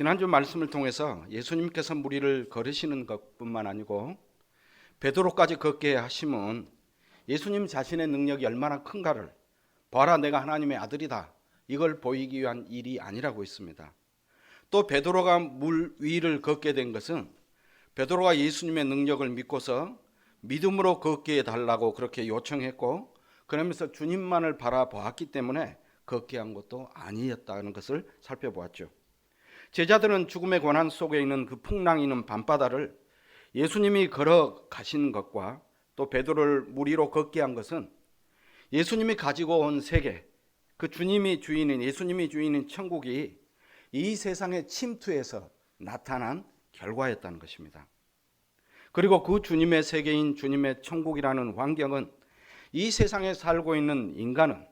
지난주 말씀을 통해서 예수님께서 무리를 걸으시는 것뿐만 아니고 베드로까지 걷게 하심은 예수님 자신의 능력이 얼마나 큰가를 봐라 내가 하나님의 아들이다 이걸 보이기 위한 일이 아니라고 했습니다. 또 베드로가 물 위를 걷게 된 것은 베드로가 예수님의 능력을 믿고서 믿음으로 걷게 해달라고 그렇게 요청했고 그러면서 주님만을 바라보았기 때문에 걷게 한 것도 아니었다는 것을 살펴보았죠. 제자들은 죽음의 고난 속에 있는 그 풍랑이는 밤바다를 예수님이 걸어 가신 것과 또 베드로를 무리로 걷게 한 것은 예수님이 가지고 온 세계, 그 주님이 주인인 예수님이 주인인 천국이 이 세상에 침투해서 나타난 결과였다는 것입니다. 그리고 그 주님의 세계인 주님의 천국이라는 환경은 이 세상에 살고 있는 인간은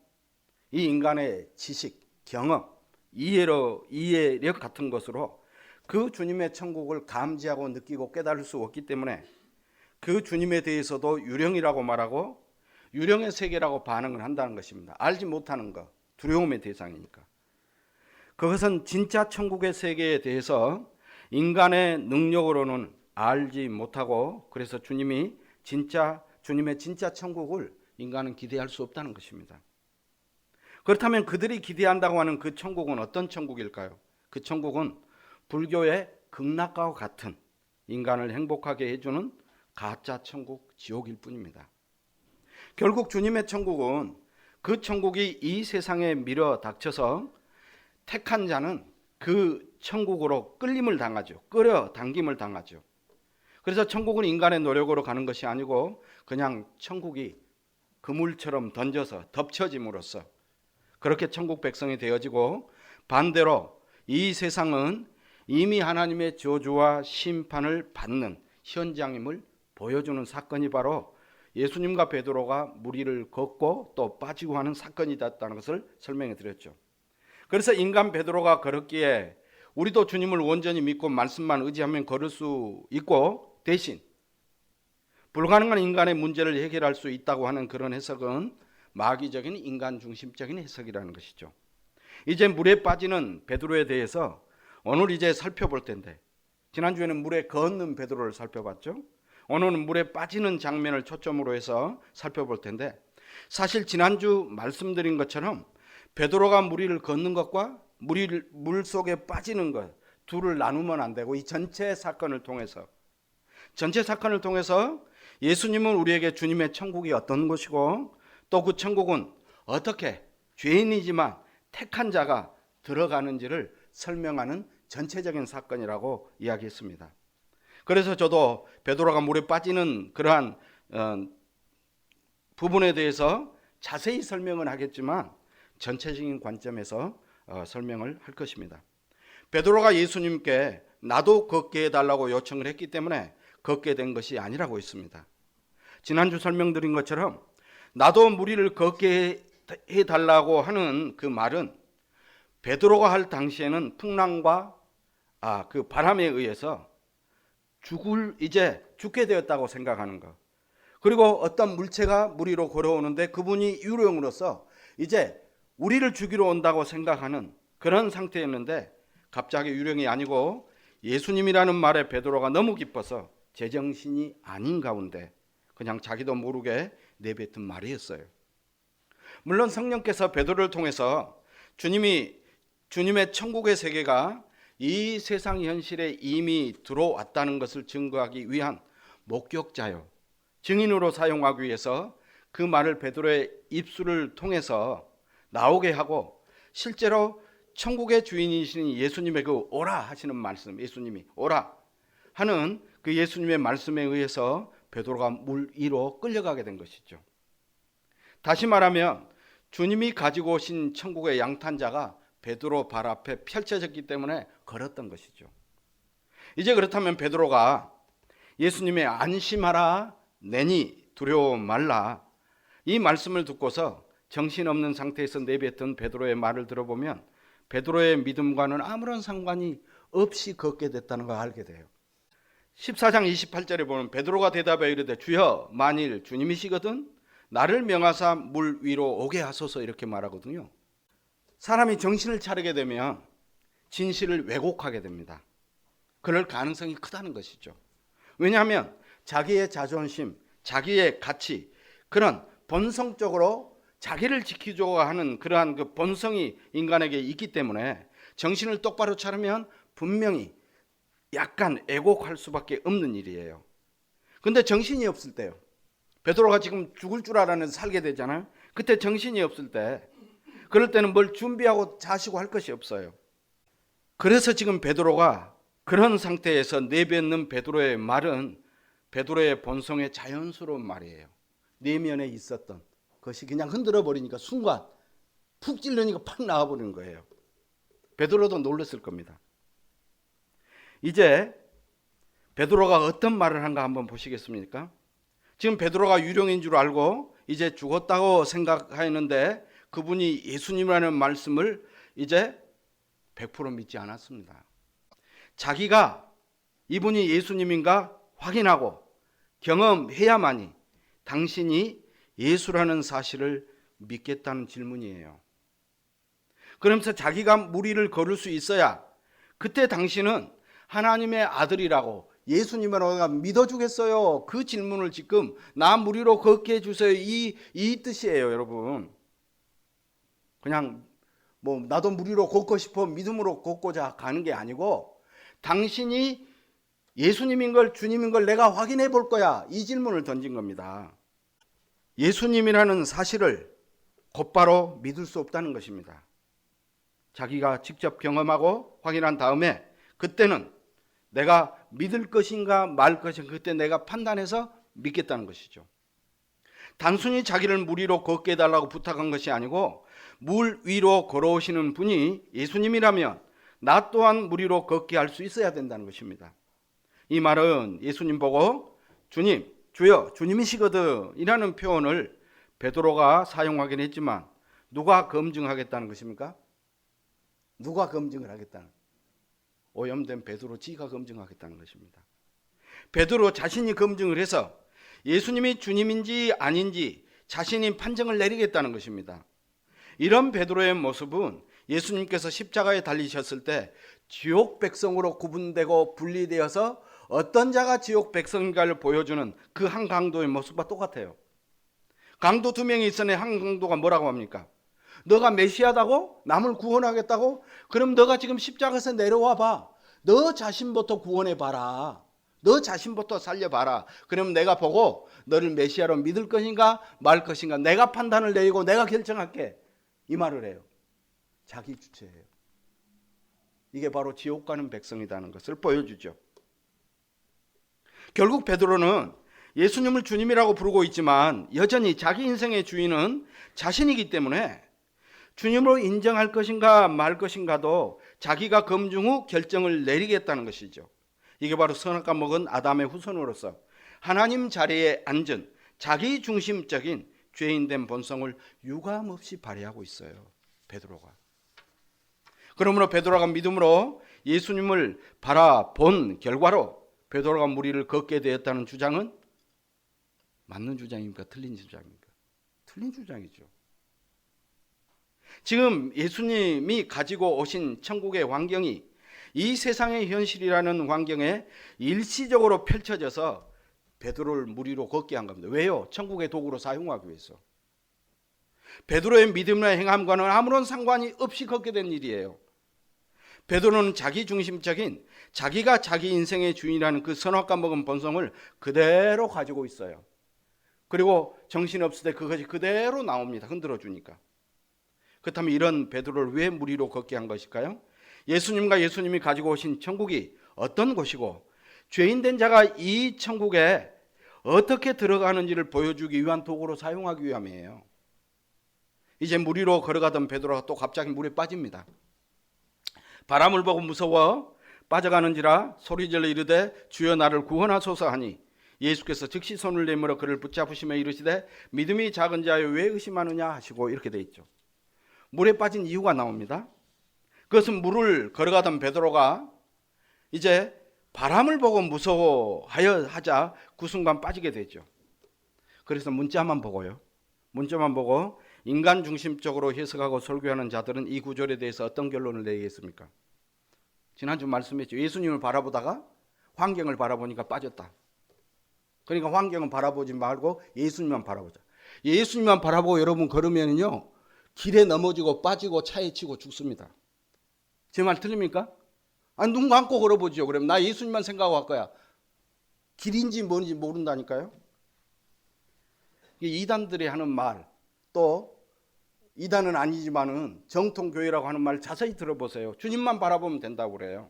이 인간의 지식, 경험, 이해로 이해력 같은 것으로 그 주님의 천국을 감지하고 느끼고 깨달을 수 없기 때문에 그 주님에 대해서도 유령이라고 말하고 유령의 세계라고 반응을 한다는 것입니다. 알지 못하는 것, 두려움의 대상이니까. 그것은 진짜 천국의 세계에 대해서 인간의 능력으로는 알지 못하고 그래서 주님이 진짜 주님의 진짜 천국을 인간은 기대할 수 없다는 것입니다. 그렇다면 그들이 기대한다고 하는 그 천국은 어떤 천국일까요? 그 천국은 불교의 극락과 같은 인간을 행복하게 해주는 가짜 천국, 지옥일 뿐입니다. 결국 주님의 천국은 그 천국이 이 세상에 밀어 닥쳐서 택한 자는 그 천국으로 끌림을 당하죠. 끌어 당김을 당하죠. 그래서 천국은 인간의 노력으로 가는 것이 아니고 그냥 천국이 그물처럼 던져서 덮쳐짐으로써 그렇게 천국 백성이 되어지고 반대로 이 세상은 이미 하나님의 저주와 심판을 받는 현장임을 보여주는 사건이 바로 예수님과 베드로가 무리를 걷고 또 빠지고 하는 사건이었다는 것을 설명해 드렸죠. 그래서 인간 베드로가 걸었기에 우리도 주님을 온전히 믿고 말씀만 의지하면 걸을 수 있고 대신 불가능한 인간의 문제를 해결할 수 있다고 하는 그런 해석은 마귀적인 인간 중심적인 해석이라는 것이죠. 이제 물에 빠지는 베드로에 대해서 오늘 이제 살펴볼 텐데 지난주에는 물에 걷는 베드로를 살펴봤죠. 오늘은 물에 빠지는 장면을 초점으로 해서 살펴볼 텐데 사실 지난주 말씀드린 것처럼 베드로가 무리를 걷는 것과 물이 물 속에 빠지는 것 둘을 나누면 안 되고 이 전체 사건을 통해서 전체 사건을 통해서 예수님은 우리에게 주님의 천국이 어떤 것이고 또 그 천국은 어떻게 죄인이지만 택한 자가 들어가는지를 설명하는 전체적인 사건이라고 이야기했습니다. 그래서 저도 베드로가 물에 빠지는 그러한 어, 부분에 대해서 자세히 설명은 하겠지만 전체적인 관점에서 어, 설명을 할 것입니다. 베드로가 예수님께 나도 걷게 해달라고 요청을 했기 때문에 걷게 된 것이 아니라고 했습니다. 지난주 설명드린 것처럼 나도 무리를 걷게 해 달라고 하는 그 말은 베드로가 할 당시에는 풍랑과 아, 그 바람에 의해서 죽을 이제 죽게 되었다고 생각하는 것. 그리고 어떤 물체가 무리로 걸어오는데 그분이 유령으로서 이제 우리를 죽이러 온다고 생각하는 그런 상태였는데 갑자기 유령이 아니고 예수님이라는 말에 베드로가 너무 기뻐서 제정신이 아닌 가운데 그냥 자기도 모르게 내뱉은 말이었어요. 물론 성령께서 베드로를 통해서 주님이 주님의 천국의 세계가 이 세상 현실에 이미 들어왔다는 것을 증거하기 위한 목격자요. 증인으로 사용하기 위해서 그 말을 베드로의 입술을 통해서 나오게 하고 실제로 천국의 주인이신 예수님의 그 오라 하시는 말씀, 예수님이 오라 하는 그 예수님의 말씀에 의해서 베드로가 물 위로 끌려가게 된 것이죠. 다시 말하면 주님이 가지고 오신 천국의 양탄자가 베드로 발 앞에 펼쳐졌기 때문에 걸었던 것이죠. 이제 그렇다면 베드로가 예수님의 안심하라 내니 두려워 말라 이 말씀을 듣고서 정신없는 상태에서 내뱉은 베드로의 말을 들어보면 베드로의 믿음과는 아무런 상관이 없이 걷게 됐다는 걸 알게 돼요. 14장 28절에 보면 베드로가 대답하여 이르되 주여 만일 주님이시거든 나를 명하사 물 위로 오게 하소서 이렇게 말하거든요. 사람이 정신을 차리게 되면 진실을 왜곡하게 됩니다. 그럴 가능성이 크다는 것이죠. 왜냐하면 자기의 자존심, 자기의 가치, 그런 본성적으로 자기를 지키려고 하는 그러한 그 본성이 인간에게 있기 때문에 정신을 똑바로 차리면 분명히 약간 애곡할 수밖에 없는 일이에요. 근데 정신이 없을 때요. 베드로가 지금 죽을 줄 알았는데 살게 되잖아요. 그때 정신이 없을 때 그럴 때는 뭘 준비하고 자시고 할 것이 없어요. 그래서 지금 베드로가 그런 상태에서 내뱉는 베드로의 말은 베드로의 본성의 자연스러운 말이에요. 내면에 있었던 것이 그냥 흔들어 버리니까 순간 푹 찔르니까 팍 나와 버리는 거예요. 베드로도 놀랐을 겁니다. 이제 베드로가 어떤 말을 한가 한번 보시겠습니까? 지금 베드로가 유령인 줄 알고 이제 죽었다고 생각하였는데 그분이 예수님이라는 말씀을 이제 100% 믿지 않았습니다. 자기가 이분이 예수님인가 확인하고 경험해야만이 당신이 예수라는 사실을 믿겠다는 질문이에요. 그러면서 자기가 무리를 걸을 수 있어야 그때 당신은 하나님의 아들이라고 예수님을 믿어주겠어요. 그 질문을 지금 나 무리로 걷게 해주세요. 이, 이 뜻이에요, 여러분. 그냥 뭐 나도 무리로 걷고 싶어 믿음으로 걷고자 가는 게 아니고 당신이 예수님인 걸 주님인 걸 내가 확인해 볼 거야. 이 질문을 던진 겁니다. 예수님이라는 사실을 곧바로 믿을 수 없다는 것입니다. 자기가 직접 경험하고 확인한 다음에 그때는 내가 믿을 것인가 말 것인가 그때 내가 판단해서 믿겠다는 것이죠. 단순히 자기를 무리로 걷게 해달라고 부탁한 것이 아니고 물 위로 걸어오시는 분이 예수님이라면 나 또한 무리로 걷게 할 수 있어야 된다는 것입니다. 이 말은 예수님 보고 주님, 주여, 주님이시거든 이라는 표현을 베드로가 사용하긴 했지만 누가 검증하겠다는 것입니까? 누가 검증을 하겠다는 오염된 베드로 지가 검증하겠다는 것입니다. 베드로 자신이 검증을 해서 예수님이 주님인지 아닌지 자신이 판정을 내리겠다는 것입니다. 이런 베드로의 모습은 예수님께서 십자가에 달리셨을 때 지옥 백성으로 구분되고 분리되어서 어떤 자가 지옥 백성인가를 보여주는 그 한 강도의 모습과 똑같아요. 강도 두 명이 있었네 한 강도가 뭐라고 합니까? 너가 메시아다고? 남을 구원하겠다고? 그럼 너가 지금 십자가에서 내려와 봐. 너 자신부터 구원해 봐라. 너 자신부터 살려 봐라. 그럼 내가 보고 너를 메시아로 믿을 것인가 말 것인가 내가 판단을 내리고 내가 결정할게. 이 말을 해요. 자기 주체예요. 이게 바로 지옥 가는 백성이라는 것을 보여주죠. 결국 베드로는 예수님을 주님이라고 부르고 있지만 여전히 자기 인생의 주인은 자신이기 때문에 주님으로 인정할 것인가 말 것인가도 자기가 검증 후 결정을 내리겠다는 것이죠. 이게 바로 선악과 먹은 아담의 후손으로서 하나님 자리에 앉은 자기 중심적인 죄인된 본성을 유감없이 발휘하고 있어요. 베드로가. 그러므로 베드로가 믿음으로 예수님을 바라본 결과로 베드로가 무리를 걷게 되었다는 주장은 맞는 주장입니까? 틀린 주장입니까? 틀린 주장이죠. 지금 예수님이 가지고 오신 천국의 환경이 이 세상의 현실이라는 환경에 일시적으로 펼쳐져서 베드로를 무리로 걷게 한 겁니다. 왜요? 천국의 도구로 사용하기 위해서. 베드로의 믿음의 행함과는 아무런 상관이 없이 걷게 된 일이에요. 베드로는 자기 중심적인 자기가 자기 인생의 주인이라는 그 선악과 먹은 본성을 그대로 가지고 있어요. 그리고 정신 없을 때 그것이 그대로 나옵니다. 흔들어 주니까. 그렇다면 이런 베드로를 왜 무리로 걷게 한 것일까요? 예수님과 예수님이 가지고 오신 천국이 어떤 곳이고 죄인 된 자가 이 천국에 어떻게 들어가는지를 보여주기 위한 도구로 사용하기 위함이에요. 이제 무리로 걸어가던 베드로가 또 갑자기 물에 빠집니다. 바람을 보고 무서워 빠져가는지라 소리질러 이르되 주여 나를 구원하소서 하니 예수께서 즉시 손을 내밀어 그를 붙잡으시며 이르시되 믿음이 작은 자여 왜 의심하느냐 하시고 이렇게 돼 있죠. 물에 빠진 이유가 나옵니다. 그것은 물을 걸어가던 베드로가 이제 바람을 보고 무서워하여 하자 그 순간 빠지게 되죠. 그래서 문자만 보고요. 문자만 보고 인간 중심적으로 해석하고 설교하는 자들은 이 구절에 대해서 어떤 결론을 내리겠습니까? 지난주 말씀했죠. 예수님을 바라보다가 환경을 바라보니까 빠졌다. 그러니까 환경은 바라보지 말고 예수님만 바라보자. 예수님만 바라보고 여러분 걸으면요. 길에 넘어지고 빠지고 차에 치고 죽습니다. 제 말 틀립니까? 아니 눈 감고 걸어보죠. 그러면 나 예수님만 생각하고 할 거야. 길인지 뭔지 모른다니까요. 이단들이 하는 말, 또 이단은 아니지만은 정통 교회라고 하는 말 자세히 들어보세요. 주님만 바라보면 된다고 그래요.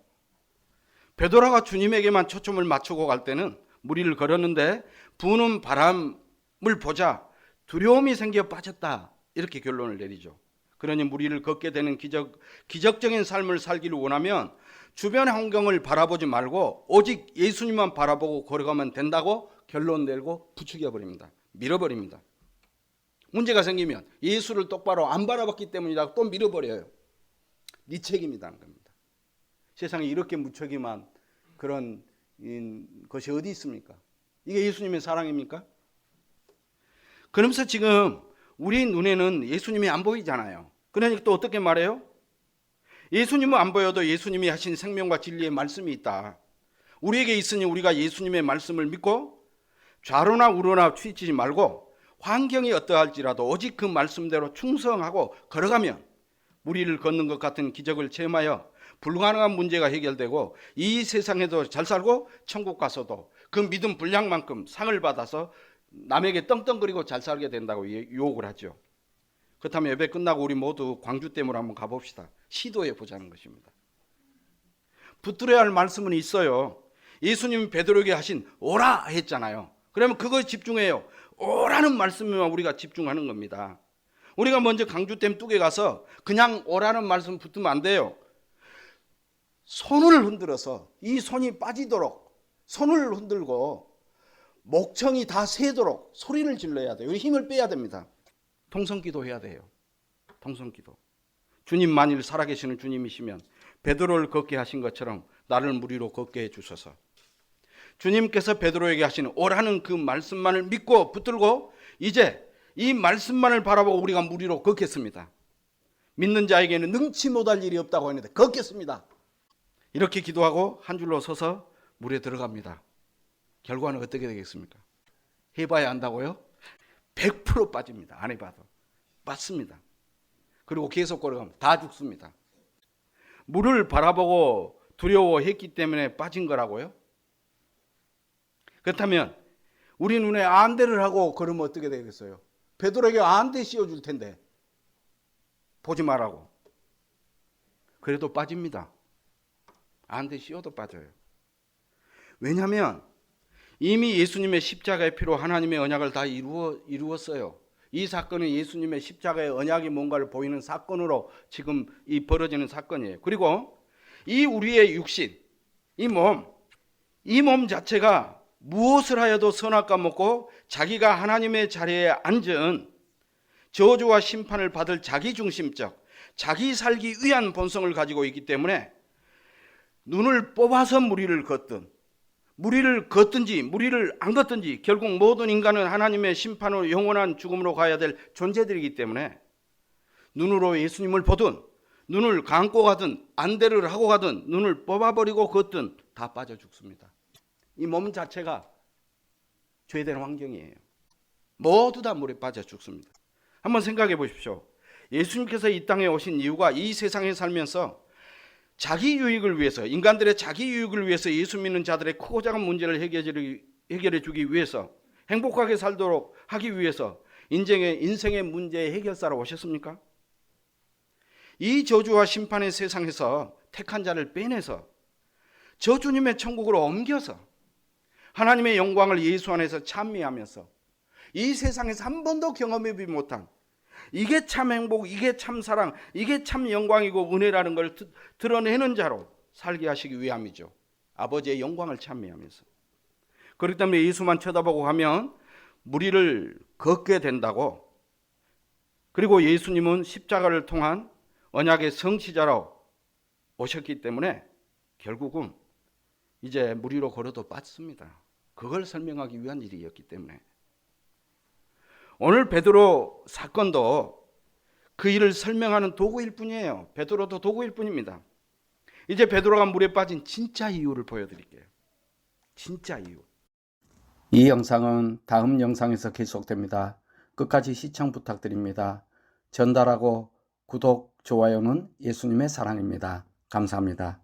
베드로가 주님에게만 초점을 맞추고 갈 때는 무리를 걸었는데 부는 바람을 보자 두려움이 생겨 빠졌다. 이렇게 결론을 내리죠. 그러니 무리를 걷게 되는 기적, 기적적인 삶을 살기를 원하면 주변 환경을 바라보지 말고 오직 예수님만 바라보고 걸어가면 된다고 결론 내고 부추겨 버립니다. 밀어버립니다. 문제가 생기면 예수를 똑바로 안 바라봤기 때문이라고 또 밀어버려요. 네 책임이라는 겁니다. 세상에 이렇게 무책임한 그런 것이 어디 있습니까? 이게 예수님의 사랑입니까? 그러면서 지금 우리 눈에는 예수님이 안 보이잖아요. 그러니까 또 어떻게 말해요? 예수님은 안 보여도 예수님이 하신 생명과 진리의 말씀이 있다. 우리에게 있으니 우리가 예수님의 말씀을 믿고 좌로나 우로나 치지 말고 환경이 어떠할지라도 오직 그 말씀대로 충성하고 걸어가면 무리를 걷는 것 같은 기적을 체험하여 불가능한 문제가 해결되고 이 세상에도 잘 살고 천국 가서도 그 믿음 분량만큼 상을 받아서 남에게 떵떵거리고 잘 살게 된다고 유혹을 하죠. 그렇다면 예배 끝나고 우리 모두 광주댐으로 한번 가봅시다. 시도해 보자는 것입니다. 붙들어야 할 말씀은 있어요. 예수님이 베드로에게 하신 오라 했잖아요. 그러면 그거에 집중해요. 오라는 말씀에만 우리가 집중하는 겁니다. 우리가 먼저 강주댐 뚝에 가서 그냥 오라는 말씀 붙으면 안 돼요. 손을 흔들어서 이 손이 빠지도록 손을 흔들고 목청이 다 새도록 소리를 질러야 돼요. 힘을 빼야 됩니다. 통성기도 해야 돼요. 통성기도. 주님 만일 살아계시는 주님이시면 베드로를 걷게 하신 것처럼 나를 무리로 걷게 해 주셔서 주님께서 베드로에게 하시는 오라는 그 말씀만을 믿고 붙들고 이제 이 말씀만을 바라보고 우리가 무리로 걷겠습니다. 믿는 자에게는 능치 못할 일이 없다고 했는데 걷겠습니다. 이렇게 기도하고 한 줄로 서서 물에 들어갑니다. 결과는 어떻게 되겠습니까? 해봐야 한다고요? 100% 빠집니다. 안 해봐도. 빠습니다. 그리고 계속 걸어가면 다 죽습니다. 물을 바라보고 두려워했기 때문에 빠진 거라고요? 그렇다면 우리 눈에 안대를 하고 걸으면 어떻게 되겠어요? 베드로에게 안대 씌워줄 텐데 보지 말라고. 그래도 빠집니다. 안대 씌워도 빠져요. 왜냐하면 이미 예수님의 십자가의 피로 하나님의 언약을 다 이루어, 이루었어요. 이 사건은 예수님의 십자가의 언약이 뭔가를 보이는 사건으로 지금 이 벌어지는 사건이에요. 그리고 이 우리의 육신, 이 몸, 이 몸 자체가 무엇을 하여도 선악과 먹고 자기가 하나님의 자리에 앉은 저주와 심판을 받을 자기 중심적, 자기 살기 위한 본성을 가지고 있기 때문에 눈을 뽑아서 무리를 걷든 무리를 걷든지 무리를 안 걷든지 결국 모든 인간은 하나님의 심판으로 영원한 죽음으로 가야 될 존재들이기 때문에 눈으로 예수님을 보든 눈을 감고 가든 안대를 하고 가든 눈을 뽑아버리고 걷든 다 빠져 죽습니다. 이 몸 자체가 죄된 환경이에요. 모두 다 물에 빠져 죽습니다. 한번 생각해 보십시오. 예수님께서 이 땅에 오신 이유가 이 세상에 살면서 자기 유익을 위해서 인간들의 자기 유익을 위해서 예수 믿는 자들의 크고 작은 문제를 해결해 주기 위해서 행복하게 살도록 하기 위해서 인생의 인생의 문제의 해결사로 오셨습니까? 이 저주와 심판의 세상에서 택한 자를 빼내서 저 주님의 천국으로 옮겨서 하나님의 영광을 예수 안에서 찬미하면서 이 세상에서 한 번도 경험해 보지 못한 이게 참 행복, 이게 참 사랑, 이게 참 영광이고 은혜라는 걸 드러내는 자로 살게 하시기 위함이죠. 아버지의 영광을 찬미하면서. 그렇기 때문에 예수만 쳐다보고 하면 무리를 걷게 된다고. 그리고 예수님은 십자가를 통한 언약의 성취자로 오셨기 때문에 결국은 이제 무리로 걸어도 빠집니다. 그걸 설명하기 위한 일이었기 때문에. 오늘 베드로 사건도 그 일을 설명하는 도구일 뿐이에요. 베드로도 도구일 뿐입니다. 이제 베드로가 물에 빠진 진짜 이유를 보여드릴게요. 진짜 이유. 이 영상은 다음 영상에서 계속됩니다. 끝까지 시청 부탁드립니다. 전달하고 구독, 좋아요는 예수님의 사랑입니다. 감사합니다.